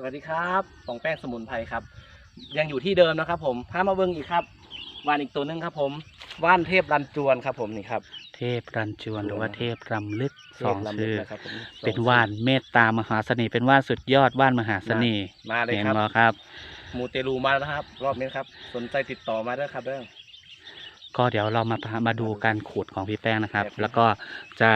สวัสดีครับปองแป้งสมุนไพรครับ ยังอยู่ที่เดิมนะครับ ผมพามาเบิ้งอีกครับว่านอีกตัวหนึงครับ ผมว่านเทพรันจวนครับ ผมนี่ครับ เทพรันจวนหรือว่าเทพรำลึกสองเทพรำลึชื่กอนะครับผมสองเป็นว่านเมตตามหาเสน่ห์เป็นว่านสุดยอดว่านมหาเสน่ห์มาเลยเห็นครับบ่ครับ มูเตลูมาแล้วนะครับ รอบนี้ครับ สนใจติดต่อมาด้วยครับเรื่องก็เดี๋ยวเรามามาดูการขูดของพี่แป้งนะครับแบบนี้แล้วก็จะ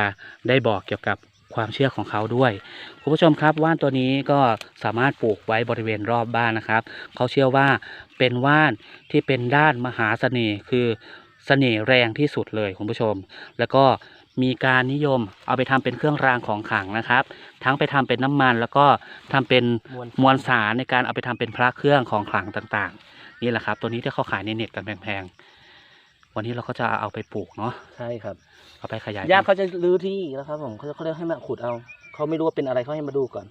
ได้บอกเกี่ยวกับ ความเชื่อของเขาด้วยคุณผู้ชมครับว่านตัวนี้ก็สามารถปลูกไว้บริเวณรอบบ้านนะครับเขาเชื่อว่าเป็นว่านที่เป็นด้านมหาเสน่ห์คือเสน่ห์แรงที่สุดเลยคุณผู้ชม แล้วก็มีการนิยมเอาไปทำเป็นเครื่องรางของขลังนะครับ ทั้งไปทำเป็นน้ำมัน แล้วก็ทำเป็นมวลมวลสารในการเอาไปทำเป็นพระเครื่องของขลังต่างๆ นี่แหละครับ ตัวนี้ที่เขาขายในเน็ตกันแพงๆ วันนี้เราก็จะเอาไปปลูกเนาะใช่ครับ เอาไปขยายญาติเขาจะรื้อที่แล้วครับ ผมเขาเขาเรียกให้มาขุดเอาเขาไม่รู้ว่าเป็นอะไรเขาให้มาดูก่อน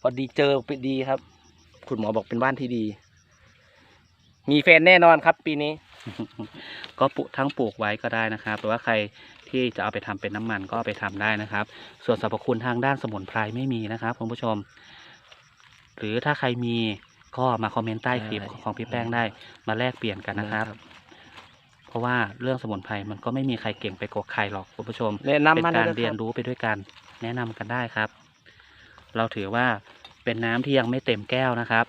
พอดีเจอเป็นดีครับคุณหมอบอกเป็นบ้านที่ดี มีแฟนแน่นอนครับ ปีนี้ ก็ปลูกทั้งปลูกไว้ก็ได้นะครับหรือว่าใครที่จะเอาไปทำเป็นน้ำมันก็เอาไปทำได้นะครับ ส่วนสรรพคุณทางด้านสมุนไพรไม่มีนะครับคุณผู้ชม หรือถ้าใครมีก็มาคอมเมนต์ใต้คลิปใช่ของพี่แป้งได้มาแลกเปลี่ยนกันนะครับ เพราะว่าเรื่องสมุนไพรมันก็ไม่มีใครเก่งไปกว่าใครหรอกคุณผู้ชมแนะเป็นนำมาการได้ลเรียนคบรู้ไปด้วยกัน แนะนำกันได้ครับ เราถือว่าเป็นน้ำที่ยังไม่เต็มแก้วนะครับ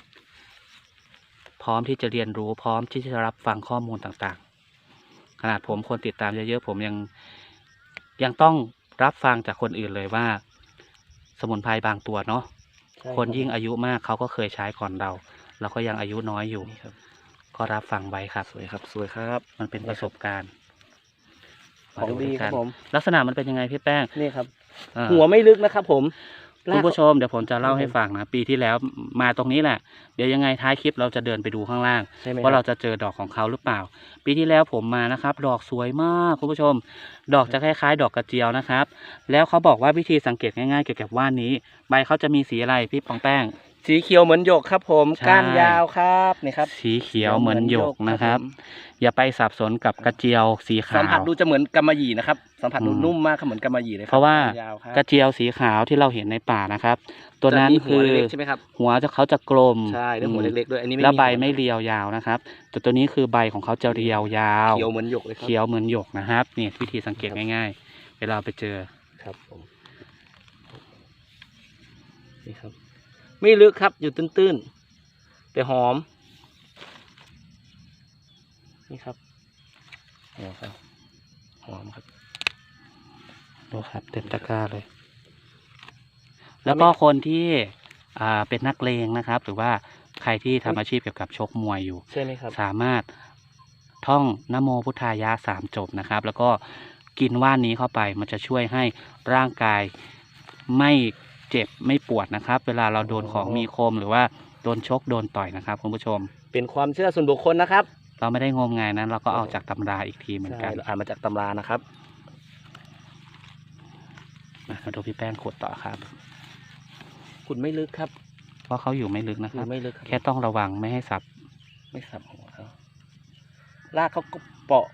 พร้อมที่จะเรียนรู้พร้อมที่จะรับฟังข้อมูลต่างๆ ขนาดผมคนติดตามเยอะๆผมยังยังต้องรับฟังจากคนอื่นเลยว่า สมุนไพรบางตัวเนาะใช่คนยิ่งอายุมากเขาก็เคยใช้ก่อนเรา เราก็ยังอายุน้อยอยู่ นี่ครับ ก็รับฟังไว้ครับ สวยครับ สวยครับ มันเป็นประสบการณ์ของดีครับผม ลักษณะมันเป็นยังไงพี่แป้งนี่ครับอ่าหัวไม่ลึกนะครับ ผมคุณผู้ชมเดี๋ยวผมจะเล่าครับผมให้ฟังนะ ปีที่แล้วมาตรงนี้แหละ เดี๋ยวยังไงท้ายคลิปเราจะเดินไปดูข้างล่างใช่ไหมว่าคเราบจะเจอดอกของเขาหรือเปล่า ปีที่แล้วผมมานะครับ ดอกสวยมากคุณผู้ชม ดอกจะคล้ายๆ ดอกกระเจียวนะครับ แล้วเขาบอกว่าวิธีสังเกตง่ายๆ เกี่ยวกับว่านนี้ ใบเขาจะมีสีอะไรพี่ปองแป้ง สีเขียวเหมือนหยกครับ ผมใช่ ก้านยาวครับนี่ครับ สีเขียวเหมือนหยกนะครับผมอย่าไปสับสนกับกระเจียวสีขาสัมผัสว ดูจะเหมือนกำมะหยี่นะครับ สัมผัสดูอืมนุ่มมากครับเหมือนกำมะหยี่เลยคบเพราะว่าก้นยาวครับกระเจียวสีขาวที่เราเห็นในป่านะครับ ตัวนั้นจะมีหัคืวอเล็กๆใช่ไหมครับหัวจะเขาจะกลมใช่แล้วหัวอืมเล็กๆด้วยอันนี้ไม่แล้วใบหัวไม่เรียวยาวนะครับ แต่ตัวนี้คือใบของเขาจะเรียวยาว เขียวเหมือนหยกเลยครับ เขียวเหมือนหยกนะครับนี่วิธีสังเกตครับ ง่าย ๆ เวลาไปเจอครับผมนี่ครับ ไม่ลึกครับอยู่ตื้นๆ แต่หอม นี่ครับหอมครับ หอมครับดูครับเต็มตะกร้าเลย แล้วก็คนที่อ่าเป็นนักเลงนะครับ หรือว่าใครที่ทำอาชีพเกี่ยวกับชกมวยอยู่ ใช่ไหมครับ สามารถท่องนโมพุทธายะสามจบนะครับ แล้วก็กินว่านนี้เข้าไปมันจะช่วยให้ร่างกายไม่ เจ็บไม่ปวดนะครับ เวลาเราโดนของมีคมหรือว่าโดนชกโดนต่อยนะครับคุณผู้ชม เป็นความเชื่อส่วนบุคคลนะครับเราไม่ได้งมงายนะเราก็เอาจากตำราอีกทีเหมือนใช่กันเราอ่านมาจากตำรานะครับมาดูพี่แป้งขุดต่อครับ ขุดไม่ลึกครับ เพราะเขาอยู่ไม่ลึกนะคขุรัดบไม่ลึกครับแค่ต้องระวังไม่ให้สับ ไม่สับหัวเขารากเขาก็เปาะ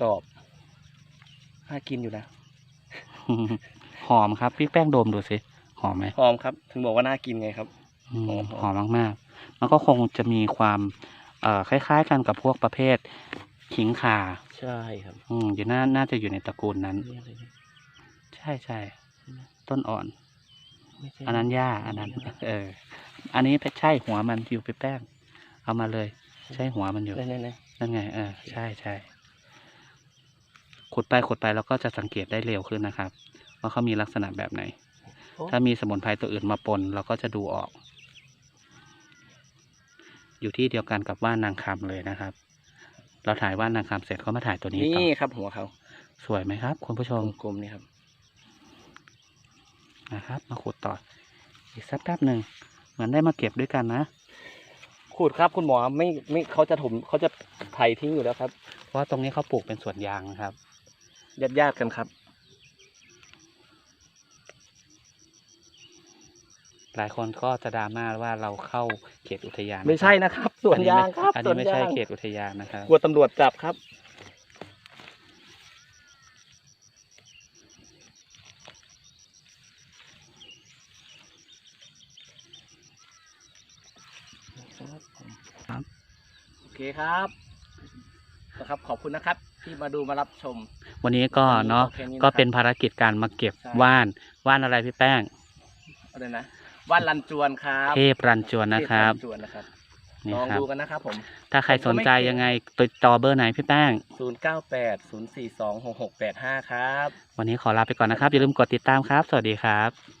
กรอบน่ากินอยู่นะ หอมครับพี่แป้งดมดูสิหอมไหมหอมครับ ถึงบอกว่าน่ากินไงครับ อืมหอมหอมมากๆ มันก็คงจะมีความเอ่อคล้าย ๆ กันกับพวกประเภทขิงข่าใช่ครับ อืมอยู่น่าน่าจะอยู่ในตระกูลนั้นนี่อะไรเนี่ยใช่ใช่ต้นอ่อนไม่ใช่อันนั้นหญ้าอันนั้น เออ อันนี้ใช่หัวมันอยู่ไปแป้ง เอามาเลย ใช่หัวมันอยู่ไหนไหนไหนนั่นไงเออใช่ใช่ขุดไปขุดไปเราก็จะสังเกตได้เร็วขึ้นนะครับ ว่าเขามีลักษณะแบบไหนโอ้ถ้ามีสมุนไพรตัวอื่นมาปน เราก็จะดูออก อยู่ที่เดียวกันกับว่านนางคำเลยนะครับ เราถ่ายว่านนางคำเสร็จก็มาถ่ายตัวนี้ต่นี่อครับ หัวเขาสวยไหมครับ คุณผู้ชมกลมๆนี่ครับนะครับ มาขุดต่ออีกสักแป๊บหนึ่งเหมือนได้มาเก็บด้วยกันนะขูดครับคุณหมอไม่ไม่เขาจะถมเขาจะไถทิ้งอยู่แล้วครับ เพราะว่าตรงนี้เขาปลูกเป็นสวนยางนะครับญาติญาติๆกันครับ หลายคนก็จะดราม่าว่าเราเข้าเขตอุทยานไม่ใช่นะครับสวนยางครับอันนี้ไม่ใช่เขตอุทยานนะครับกลัวตำรวจจับครับ โอเคครับนะครับขอบคุณนะครับที่มาดูมารับชม วันนี้ก็เนาะก็เป็นภารกิจการมาเก็บว่านว่านอะไรพี่แป้งอะไรนะ ว่านลันจวนครับเทพรันจวนนะครับเทพลัจวนนะครับนี่ลองครับ ดูกันนะครับผม ถ้าใครสนใจยังไงติดต่อเบอร์ไหนพี่แป้ง 098 042 6685 ครับ วันนี้ขอลาไปก่อนนะครับ อย่าลืมกดติดตามครับ สวัสดีครับ